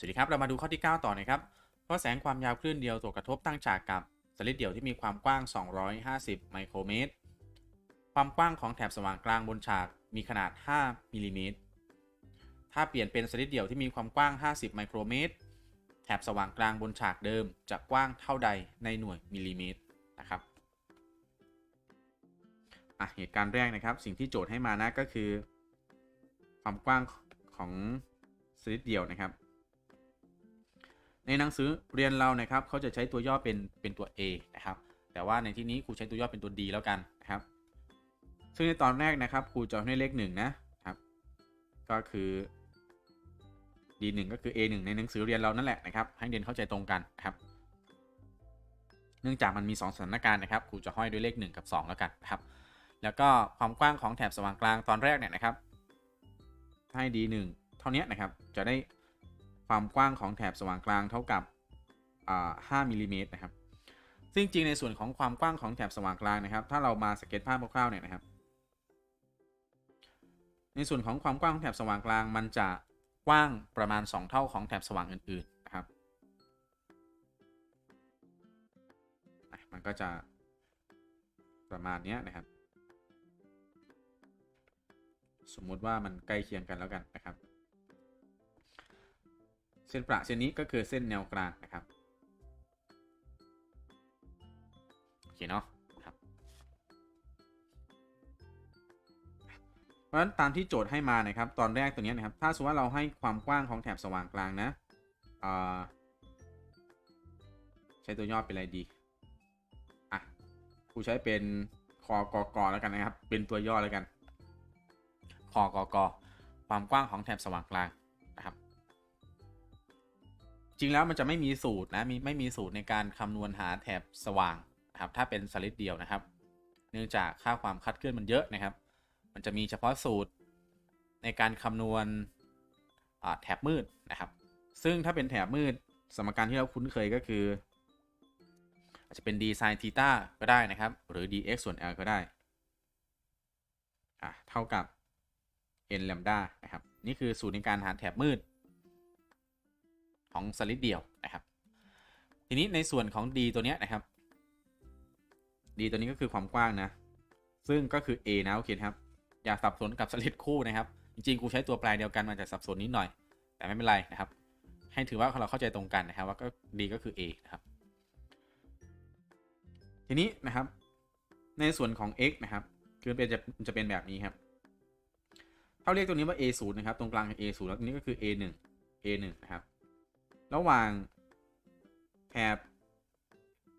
สวัสดีครับ เรามาดูข้อที่ 9 ต่อนะครับเพราะแสงความยาวคลื่นเดียวตัวกระทบตั้งฉากกับสลิดเดี่ยวที่มีความกว้าง 250 ไมโครเมตร ความกว้างของแถบสว่างกลางบนฉากมีขนาด 5มิลลิเมตร ถ้าเปลี่ยนเป็นสลิดเดี่ยวที่มีความกว้าง 50 ไมโครเมตร แถบสว่างกลางบนฉากเดิมจะกว้างเท่าใดในหน่วยมิลลิเมตรนะครับอะเหตุการณ์แรกนะครับ สิ่งที่โจทย์ให้มานะก็คือ ความกว้างของสลิดเดี่ยวนะครับ ในหนังสือเรียนเรานะครับเขาจะใช้ตัวย่อเป็นเป็นตัว A นะครับ แต่ว่าในที่นี้ครูใช้ตัวย่อเป็นตัว D แล้วกันนะครับ ซึ่งในตอนแรกนะครับครูจะให้เลข1นะครับ ก็คือ D1 ก็คือ A1 ในหนังสือเรียนเรานั่นแหละนะครับ ให้เรียนเข้าใจตรงกันนะครับ เนื่องจากมันมี 2 สถานการณ์นะครับครูจะห้อยด้วยเลข 1 กับ 2 แล้วกันนะครับ แล้วก็ความกว้างของแถบสว่างกลางตอนแรกเนี่ยนะครับ ให้ D1 เท่านี้นะครับ จะได้ ความกว้างของแถบสว่างกลางเท่ากับ5มิลลิเมตรนะครับ ซึ่งจริงในส่วนของความกว้างของแถบสว่างกลางนะครับ ถ้าเรามาสเก็ตภาพคร่าวๆเนี่ยนะครับ ในส่วนของความกว้างของแถบสว่างกลาง มันจะกว้างประมาณ 2 เท่าของแถบสว่างอื่นๆนะครับ มันก็จะประมาณนี้นะครับ สมมุติว่ามันใกล้เคียงกันแล้วกันนะครับ เส้นประเส้นนี้ก็คือเส้นแนวกลางนะครับโอเคเนาะครับเพราะฉะนั้นตามที่โจทย์ให้มานะครับ ตอนแรกตัวนี้นะครับ ถ้าสมมติว่าเราให้ความกว้างของแถบสว่างกลางนะใช้ตัวย่อเป็นอะไรดีอะกูใช้เป็นคอกอกอแล้วกันนะครับ เป็นตัวย่อแล้วกันคอกอกอความกว้างของแถบสว่างกลาง จริงแล้วมันจะไม่มีสูตรนะมีไม่มีสูตรในการคำนวณหาแถบสว่างนะครับถ้าเป็นสลิดเดียวนะครับ เนื่องจากค่าความคัดเคลื่อนมันเยอะนะครับ มันจะมีเฉพาะสูตรในการคำนวณแถบมืดนะครับ ซึ่งถ้าเป็นแถบมืดสมการที่เราคุ้นเคยก็คือ อาจจะเป็น d sin t ต e t a ก็ได้นะครับ หรือ dx ส่วน l ก็ได้เท่ากับ n lambda นะครับ นี่คือสูตรในการหาแถบมืด ของสลิดเดียวนะครับ ทีนี้ในส่วนของ d ตัวเนี้ยนะครับ d ตัวนี้ก็คือความกว้างนะ ซึ่งก็คือ a นะโอเคครับ อย่าสับสนกับสลิดคู่นะครับ จริงๆ กูใช้ตัวแปรเดียวกันมันจะสับสนนิดหน่อย แต่ไม่เป็นไรนะครับ ให้ถือว่าเราเข้าใจตรงกันนะครับ ว่าก็ d ก็คือ a นะครับ ทีนี้นะครับ ในส่วนของ x นะครับ คือเป็นจะจะเป็นแบบนี้ครับเขาเรียกตัวนี้ว่า a 0นะครับ ตรงกลางคือ a 0แล้วนี้ก็คือ a 1 a 1นะครับ ระหว่างแถบ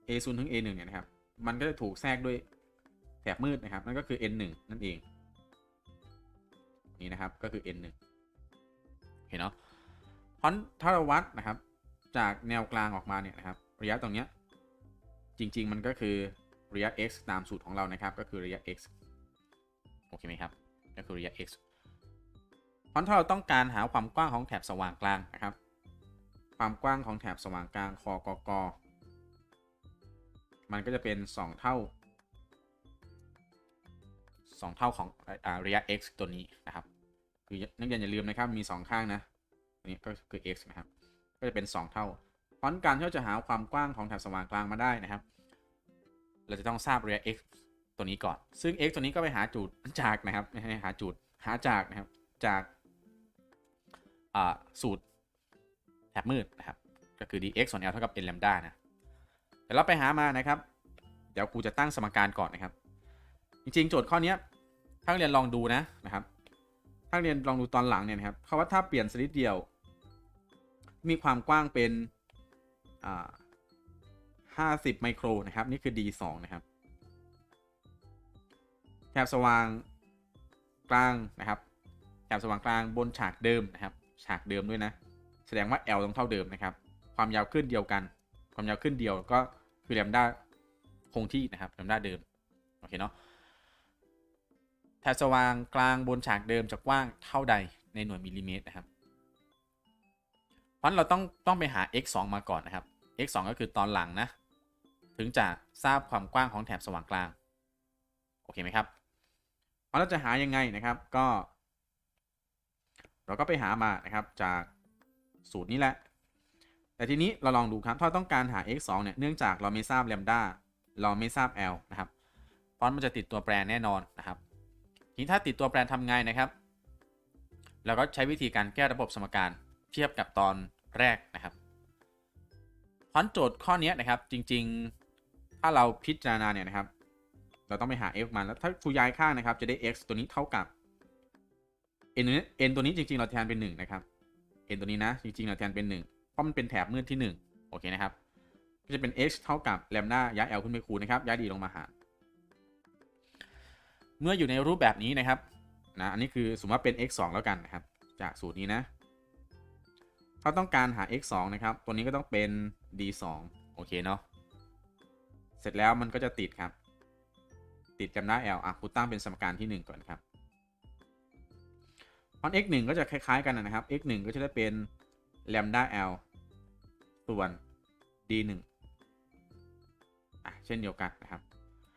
a 0 ถึง a 1 เนี่ยนะครับ มันก็จะถูกแทรกด้วยแถบมืดนะครับ นั่นก็คือ n 1 นั่นเอง นี่นะครับ ก็คือ n 1 เห็นเนาะพราะถ้าเราวัดนะครับ จากแนวกลางออกมาเนี่ยนะครับ ระยะตรงเนี้ย จริง ๆ มันก็คือระยะ x ตามสูตรของเรานะครับ ก็คือระยะ x โอเคไหมครับ ก็คือระยะ x เพราะถ้าเราต้องการหาความกว้างของแถบสว่างกลางนะครับ ความกว้างของแถบสว่างกลางคอกกมันก็จะเป็น 2 เท่า 2 เท่าของระยะ x ตัวนี้นะครับ คือนักเรียนอย่าลืมนะครับ มี 2 ข้างนะนี่ก็คือ x นะครับ ก็จะเป็น 2 เท่า เพราะการที่เราจะหาความกว้างของแถบสว่างกลางมาได้นะครับ เราจะต้องทราบระยะ x ตัวนี้ก่อน ซึ่ง x ตัวนี้ก็ไปหาจุดจากนะครับใช่หาจุดหาจากนะครับ จากสูตร แถบมืดนะครับ ก็คือ dx ส่วน l เท่ากับ n lambda นะเดี๋ยวเราไปหามานะครับ เดี๋ยวครูจะตั้งสมการก่อนนะครับ จริงๆ โจทย์ข้อนี้ถ้าเรียนลองดูนะนะครับ ถ้าเรียนลองดูตอนหลังเนี่ยนะครับเขาว่าถ้าเปลี่ยนสลิดเดียว มีความกว้างเป็นอ่า50 ไมโครนะครับ นี่คือ D2 นะครับแถบสว่างกลางนะครับแถบสว่างกลางบนฉากเดิมนะครับ ฉากเดิมด้วยนะ แสดงว่า L ต้องเท่าเดิมนะครับ ความยาวขึ้นเดียวกัน ความยาวขึ้นเดียวก็คือแลมด้าคงที่นะครับแลมด้าเดิม โอเคเนาะแถบสว่างกลางบนฉากเดิมจะกว้างเท่าใดในหน่วยมิลลิเมตรนะครับ เพราะเราต้องต้องไปหา x 2มาก่อนนะครับ x 2ก็คือตอนหลังนะ ถึงจะทราบความกว้างของแถบสว่างกลาง โอเคไหมครับเพราะเราจะหายังไงนะครับ ก็ เราก็ไปหามานะครับจาก สูตรนี้แหละ แต่ทีนี้เราลองดูครับ ถ้าต้องการหา x 2เนี่ย เนื่องจากเราไม่ทราบ lambda เราไม่ทราบ l นะครับเพราะมันจะติดตัวแปรแน่นอนนะครับ ทีนี้ถ้าติดตัวแปรทำไงนะครับเราก็ใช้วิธีการแก้ระบบสมการเทียบกับตอนแรกนะครับเพราะโจทย์ข้อนี้นะครับจริง ๆ ถ้าเราพิจารณาเนี่ยนะครับ เราต้องไปหา f มันแล้วถ้าฟูย้ายข้างนะครับ จะได้ x ตัวนี้เท่ากับ n ตัวนี้ n ตัวนี้จริง ๆ เราแทนเป็น1นะครับ n ตัวนี้นะ จริงๆเราแทนเป็น 1 เพราะมันเป็นแถบมืดที่ 1 โอเคนะครับ ก็จะเป็น x เท่ากับแลมด้าย้าย l ขึ้นไปคูณนะครับ ย้าย d ลงมาหาร เมื่ออยู่ในรูปแบบนี้นะครับนะอันนี้คือสมมติว่าเป็น x 2แล้วกันนะครับ จากสูตรนี้นะถ้าต้องการหา x 2นะครับ ตัวนี้ก็ต้องเป็น d 2โอเคเนาะ เสร็จแล้วมันก็จะติดครับ ติดจำได้ l อะคุณตั้งเป็นสมการที่ 1 ก่อนครับ เพราะ x 1ก็จะคล้ายๆกันนะครับ x 1ก็จะได้เป็น lambda l ส่วน d 1อะเช่นเดียวกันนะครับ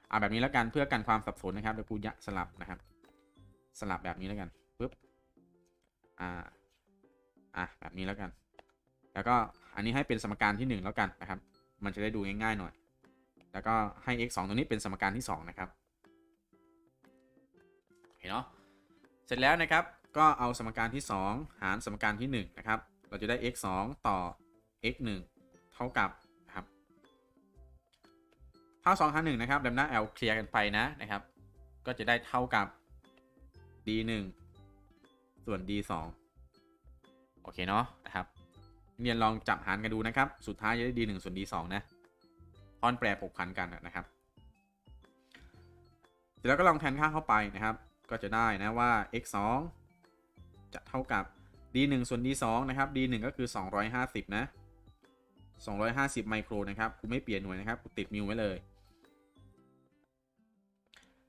เอาแบบนี้แล้วกันเพื่อกันความสับสนนะครับเดี๋ยวกูยะสลับนะครับ สลับแบบนี้แล้วกันปุ๊บอ่าอะแบบนี้แล้วกัน แล้วก็อันนี้ให้เป็นสมการที่ 1 แล้วกันนะครับ มันจะได้ดูง่ายๆหน่อย แล้วก็ให้ x 2ตัวนี้เป็นสมการที่ 2 นะครับเห็นเนาะเสร็จแล้วนะครับ ก็เอาสมการที่ 2 หารสมการที่1นะครับ เราจะได้ x 2ต่อ x 1เท่ากับครับถ้า2หาร1นะครับ lambda l เคลียร์กันไปนะนะครับ ก็จะได้เท่ากับ d 1ส่วน d 2โอเคเนาะนะครับเรียนลองจับหารกันดูนะครับ สุดท้ายจะได้ d 1ส่วน d 2นะตอนแปรผกผันกันนะครับเสร็จแล้วก็ลองแทนค่าเข้าไปนะครับ ก็จะได้นะว่า x 2 จะเท่ากับ d 1 ส่วน d 2 นะครับ d 1 ก็คือ 250 นะ 250 ไมโครนะครับกูไม่เปลี่ยนหน่วยนะครับกูติดมิวไว้เลย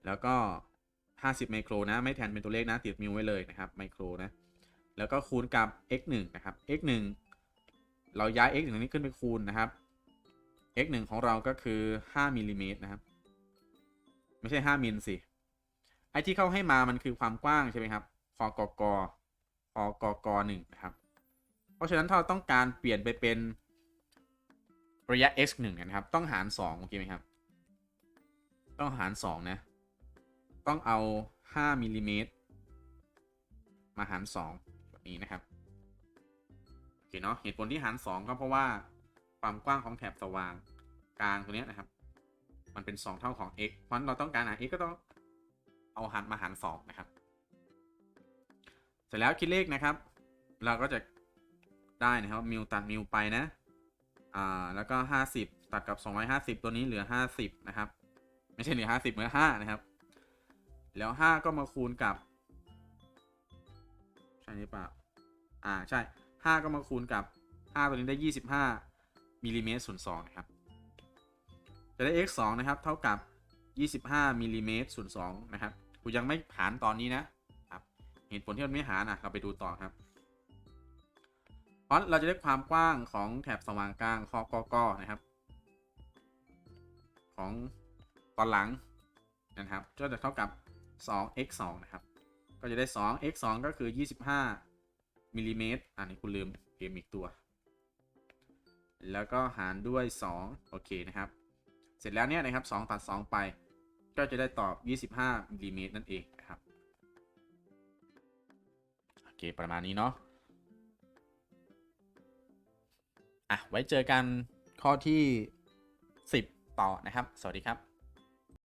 แล้วก็ 50 ไมโครนะ ไม่แทนเป็นตัวเลขนะ ติดมิวไว้เลยนะครับไมโครนะ แล้วก็คูณกับ x 1นะครับ x 1เราย้าย x 1นี้ขึ้นไปคูณนะครับ x 1ของเราก็คือ 5มิลลิเมตรนะครับ ไม่ใช่ 5มิลสิไอที่เขาให้มามันคือความกว้างใช่ไหมครับคอกก อกกหนึ่งนะครับ เพราะฉะนั้นถ้าเราต้องการเปลี่ยนไปเป็นระยะ x 1นะครับ ต้องหาร2โอเคไหมครับ ต้องหาร2นะ ต้องเอา 5มิลลิเมตรมาหาร2แบบนี้นะครับ โอเคเนาะ เหตุผลที่หาร 2 ก็เพราะว่าความกว้างของแถบสว่างกลางตัวนี้นะครับ มันเป็น 2 เท่าของ x เพราะนั้นเราต้องการหา x ก็ต้องเอาหารมาหาร2นะครับ สร็จแล้วคิดเลขนะครับ เราก็จะได้นะครับมิวตัดมิวไปนะอ่าแล้วก็ 50 ตัดกับ 250 ตัวนี้เหลือ 50 นะครับ ไม่ใช่เหลือ 50เหลือ5นะครับ แล้ว 5 ก็มาคูณกับ ใช่หรือเปล่าอ่าใช่ 5 ก็มาคูณกับ 5 ตัวนี้ได้ 25มิลลิเมตรส่วน2นะครับ จะได้ x 2นะครับ เท่ากับ 25มิลลิเมตรส่วน2นะครับกูยังไม่หารตอนนี้นะ เหตุผลที่มันไม่หานะเราไปดูต่อครับเพราะเราจะได้ความกว้างของแถบสว่างกลางคอกกนะครับ ของตอนหลังนะครับก็จะเท่ากับ 2x 2นะครับ ก็จะได้ 2x 2ก็คือ 25มิลลิเมตรอันนี้คุณลืมเกมอีกตัว แล้วก็หารด้วย 2 โอเคนะครับ เสร็จแล้วเนี่ยนะครับ 2 ตัด 2 ไป ก็จะได้ตอบ 25มิลลิเมตรนั่นเองนะครับ เคประมาณนี้เนาะอะไว้เจอกันข้อที่ 10 ต่อนะครับ สวัสดีครับ